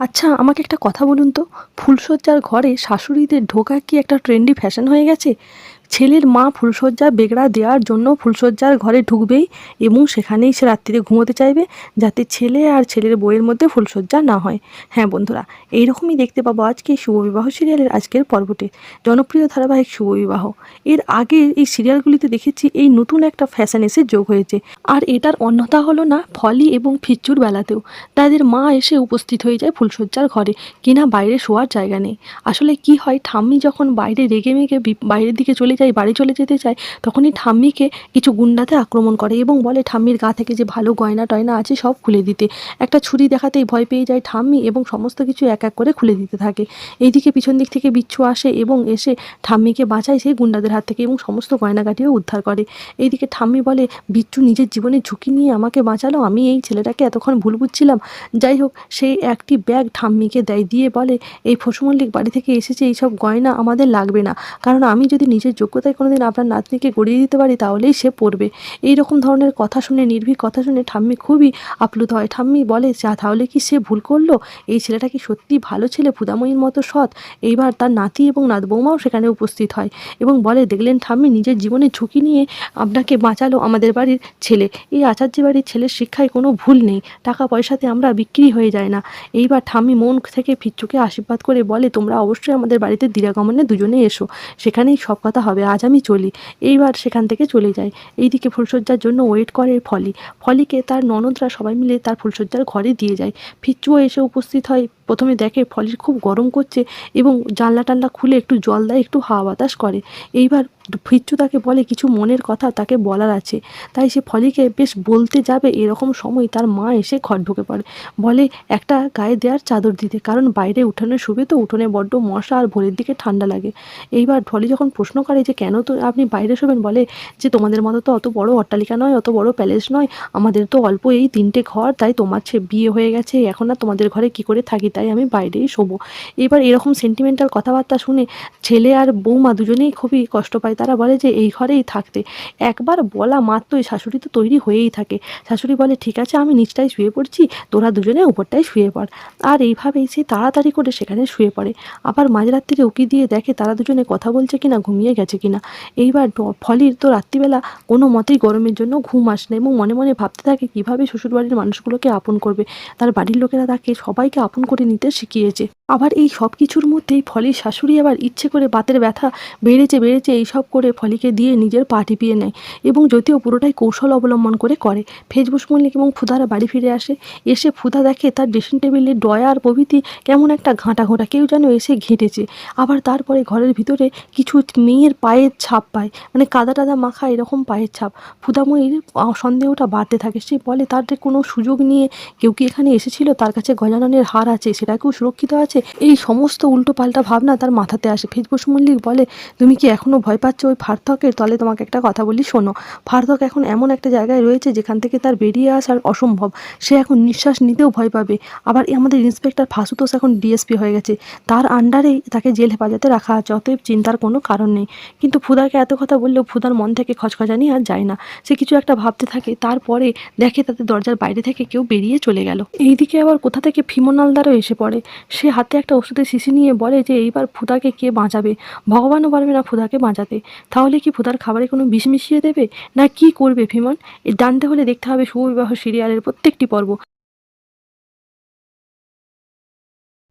আচ্ছা আমাকে একটা কথা বলুন তো। ফুলসজ্জার ঘরে শাশুড়িদের ঢোকা কি একটা ট্রেন্ডি ফ্যাশন হয়ে গেছে? ছেলের মা ফুলশয্যা বেগড়া দেওয়ার জন্য ফুলশয্যার ঘরে ঢুকবেই এবং সেখানেই সে রাত্রিরে ঘুমোতে চাইবে যাতে ছেলে আর ছেলের বইয়ের মধ্যে ফুলশয্যা না হয়। হ্যাঁ বন্ধুরা, এইরকমই দেখতে পাবো আজকে শুভবিবাহ সিরিয়ালের আজকের পর্বতে জনপ্রিয় ধারাবাহিক শুভবিবাহ এর আগে এই সিরিয়ালগুলিতে দেখেছি এই নতুন একটা ফ্যাশন এসে যোগ হয়েছে। আর এটার অন্যতা হলো না, ফলি এবং ফিচ্চুর বেলাতেও। তাদের মা এসে উপস্থিত হয়ে যায় ফুলশয্যার ঘরে, কিনা বাইরে শোয়ার জায়গা নেই। আসলে কি হয়, ঠাম্মি যখন বাইরে রেগে মেগে বাইরের দিকে চলে যায় বাড়ি চলে যেতে চায়, তখনই ঠাম্মিকে কিছু গুন্ডাতে আক্রমণ করে এবং বলে, ঠাম্মির গা থেকে যে ভালো গয়না টয়না আছে সব খুলে দিতে। একটা ছুরি দেখাতেই ভয় পেয়ে যায় ঠাম্মি এবং সমস্ত কিছু এক এক করে খুলে দিতে থাকে। এইদিকে পিছন দিক থেকে বিচ্ছু আসে এবং এসে ঠাম্মিকে বাঁচায় সেই গুন্ডাদের হাত থেকে এবং সমস্ত গয়নাগাটিও উদ্ধার করে। এইদিকে ঠাম্মি বলে, বিচ্ছু নিজের জীবনে ঝুঁকি নিয়ে আমাকে বাঁচালো, আমি এই ছেলেটাকে এতক্ষণ ভুল বুঝছিলাম। যাই হোক সেই একটি ব্যাগ ঠাম্মিকে দেয়, দিয়ে বলে, এই ফসু মল্লিক বাড়ি থেকে এসেছে, এইসব গয়না আমাদের লাগবে না। কারণ আমি যদি নিজের যোগ্যতায় কোনোদিন আপনার নাতনিকে গড়িয়ে দিতে পারি তাহলেই সে পড়বে। এই রকম ধরনের কথা শুনে, নির্ভীক কথা শুনে ঠাম্মি খুবই আপ্লুত হয়। ঠাম্মি বলে, যা, তাহলে কি সে ভুল করল? এই ছেলেটা কি সত্যি ভালো ছেলে ফুদাময়ীর মতো সৎ? এইবার তার নাতি এবং নাত বৌমাও সেখানে উপস্থিত হয় এবং বলে, দেখলেন ঠাম্মি, নিজের জীবনে ঝুঁকি নিয়ে আপনাকে বাঁচালো আমাদের বাড়ির ছেলে। এই আচার্য বাড়ির ছেলের শিক্ষায় কোনো ভুল নেই। টাকা পয়সাতে আমরা বিক্রি হয়ে যায় না। এইবার ঠাম্মি মন থেকে ফিচ্চুকে আশীর্বাদ করে বলে, তোমরা অবশ্যই আমাদের বাড়িতে দিরাগমনে দুজনে এসো। সেখানেই সব কথা হবে। আজ আমি চলি। এইবার সেখান থেকে চলে যাই। এইদিকে ফুলশয্যার জন্য ওয়েট করে ফলি। ফলিকে তার ননদরা সবাই মিলে তার ফুলশয্যার ঘরে দিয়ে যায়। ফিচ্চুও এসে উপস্থিত হয়। প্রথমে দেখে ফলের খুব গরম করছে এবং জানলা টানলা খুলে একটু জল দেয়, একটু হাওয়া বাতাস করে। এইবার ফিচ্চু তাকে বলে, কিছু মনের কথা তাকে বলার আছে। তাই সে ফলিকে বেশ বলতে যাবে, এরকম সময় তার মা এসে ঘর ঢুকে পড়ে। বলে, একটা গায়ে দেওয়ার চাদর দিতে। কারণ বাইরে উঠোনে শুবে তো উঠোনে বড্ড মশা আর ভোরের দিকে ঠান্ডা লাগে। এইবার ফলি যখন প্রশ্ন করে যে, কেন তো আপনি বাইরে শোবেন? বলে, যে, তোমাদের মতো তো অত বড় অট্টালিকা নয়, অত বড় প্যালেস নয়। আমাদের তো অল্প এই তিনটে ঘর, তাই তোমার ছে, বিয়ে হয়ে গেছে। এখন আর তোমাদের ঘরে কি করে থাকি তাই আমি বাইরেই শোবো। এবার এরকম সেন্টিমেন্টাল কথাবার্তা শুনে ছেলে আর বৌমা দুজনেই খুবই কষ্ট পায়। তারা বলে যে, এই ঘরেই থাকতে। একবার বলা মাত্রই শাশুড়ি তো তৈরি হয়েই থাকে। শাশুড়ি বলে, ঠিক আছে, আমি নিচটায় শুয়ে পড়ছি, তোরা দুজনে উপরটায় শুয়ে পড়। আর এইভাবেই সে তাড়াতাড়ি করে সেখানে শুয়ে পড়ে। আবার মাঝরাত্রিরে উকি দিয়ে দেখে তারা দুজনে কথা বলছে কিনা, ঘুমিয়ে গেছে কিনা। এইবার ফলির তো রাত্রিবেলা কোনো মতেই গরমের জন্য ঘুম আসে না এবং মনে মনে ভাবতে থাকে, কীভাবে শ্বশুরবাড়ির মানুষগুলোকে আপন করবে? তার বাড়ির লোকেরা তাকে সবাইকে আপন করে নিতে শিখিয়েছে। আবার এই সব কিছুর মধ্যেই ফলির শাশুড়ি আবার ইচ্ছে করে বাতের ব্যথা বেড়েছে বেড়েছে এইসব করে ফলিকে দিয়ে নিজের পা টিপিয়ে নেয় এবং যদিও পুরোটাই কৌশল অবলম্বন করে করে, ফেসবুক মল্লিক এবং ফুদারা বাড়ি ফিরে আসে। এসে ফুদা দেখে তার ড্রেসিং টেবিলে ডয়ার প্রভৃতি কেমন একটা ঘাঁটা ঘোঁটা, কেউ যেন এসে ঘেঁটেছে। আবার তারপরে ঘরের ভিতরে কিছু মেয়ের পায়ের ছাপ পায় মানে কাদা টাদা মাখা এরকম পায়ের ছাপ। ফুদাময়ীর সন্দেহটা বাড়তে থাকে। সে বলে, তার কোনো সুযোগ নিয়ে কেউ কি এখানে এসেছিল? তার কাছে গজাননের হার আছে। সেটাকেও সুরক্ষিত আছে? এই সমস্ত উল্টো পাল্টা ভাবনা তার মাথাতে আসে। ফেসবুক মল্লিক বলে, তুমি কি এখনও ভয় পাচ্ছ ওই ফার্থকের? তলে তোমাকে একটা কথা বলি, শোনো। ফার্থক এখন এমন একটা জায়গায় রয়েছে যেখান থেকে তার বেরিয়ে আসার অসম্ভব। সে এখন নিঃশ্বাস নিতেও ভয় পাবে। আবার আমাদের ইন্সপেক্টর ফাসুতোষ এখন ডিএসপি হয়ে গেছে। তার আন্ডারেই তাকে জেল হেফাজতে রাখা আছে, অতএব চিন্তার কোনো কারণ নেই। কিন্তু ফুদাকে এত কথা বললেও ফুদার মন থেকে খচখচানি আর যায় না। সে কিছু একটা ভাবতে থাকে, তারপরে দেখে তাদের দরজার বাইরে থেকে কেউ বেরিয়ে চলে গেল। এইদিকে আবার কোথা থেকে ফিমনালদারও এসে পড়ে। সে হাতে একটা ওষুধের শিশি নিয়ে বলে যে, এইবার ফুদাকে কে বাঁচাবে? ভগবানও পারবে না ফুদাকে বাঁচাতে। তাহলে কি ফুদার খাবারে কোনো বিষ মিশিয়ে দেবে? না কি করবে ফিমন? এ জানতে হলে দেখতে হবে শুভবিবাহ সিরিয়ালের প্রত্যেকটি পর্ব।